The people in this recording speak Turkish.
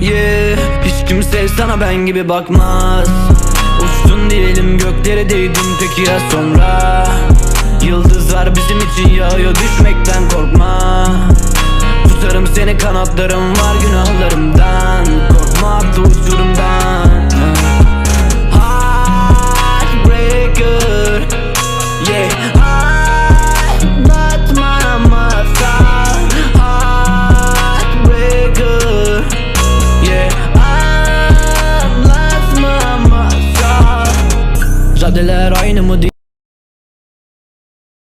Yeah, hiç kimse sana ben gibi bakmaz. Uçtun diyelim göklere değdin. Peki ya sonra? Yıldızlar bizim için yağıyor düşmekten korkma. Tutarım seni kanatlarım var günahlarımdan Sadeler aynı mı